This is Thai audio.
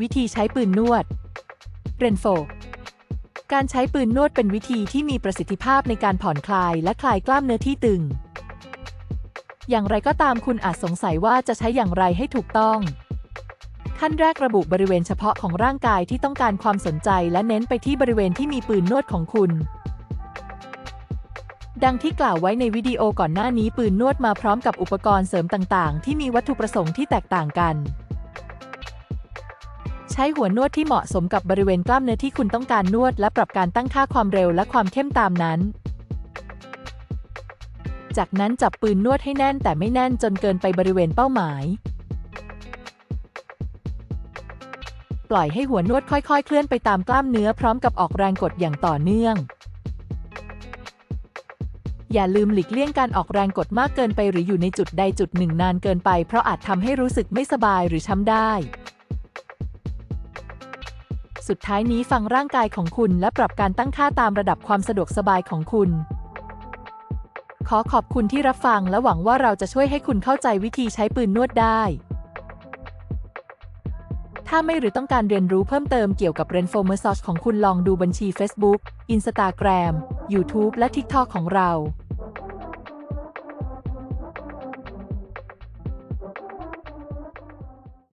วิธีใช้ปืนนวด เรนโฟ การใช้ปืนนวดเป็นวิธีที่มีประสิทธิภาพในการผ่อนคลายและคลายกล้ามเนื้อที่ตึง อย่างไรก็ตามคุณอาจสงสัยว่าจะใช้อย่างไรให้ถูกต้อง ขั้นแรกระบุบริเวณเฉพาะของร่างกายที่ต้องการความสนใจและเน้นไปที่บริเวณที่มีปืนนวดของคุณดังที่กล่าวไว้ในวิดีโอก่อนหน้านี้ปืนนวดมาพร้อมกับอุปกรณ์เสริมต่าง ๆ ที่มีวัตถุประสงค์ที่แตกต่างกัน ใช้หัวนวดที่เหมาะสมกับบริเวณกล้ามเนื้อที่คุณต้องการนวด และปรับการตั้งค่าความเร็วและความเข้มตามนั้น จากนั้นจับปืนนวดให้แน่นแต่ไม่แน่นจนเกินไปบริเวณเป้าหมาย ปล่อยให้หัวนวดค่อยๆ เคลื่อนไปตามกล้ามเนื้อพร้อมกับออกแรงกดอย่างต่อเนื่องอย่าลืมหลีกเลี่ยงการออกแรงกดมากเกินไปหรืออยู่ในจุดใดจุดหนึ่งนานเกินไป เพราะอาจทำให้รู้สึกไม่สบายหรือช้ำได้ สุดท้ายนี้ฟังร่างกายของคุณและปรับการตั้งค่าตามระดับความสะดวกสบายของคุณ ขอขอบคุณที่รับฟังและหวังว่าเราจะช่วยให้คุณเข้าใจวิธีใช้ปืนนวดได้ ถ้าไม่หรือต้องการเรียนรู้เพิ่มเติมเกี่ยวกับ Renfo Massage ของคุณลองดูบัญชี Facebook Instagram YouTube และ TikTok ของเรา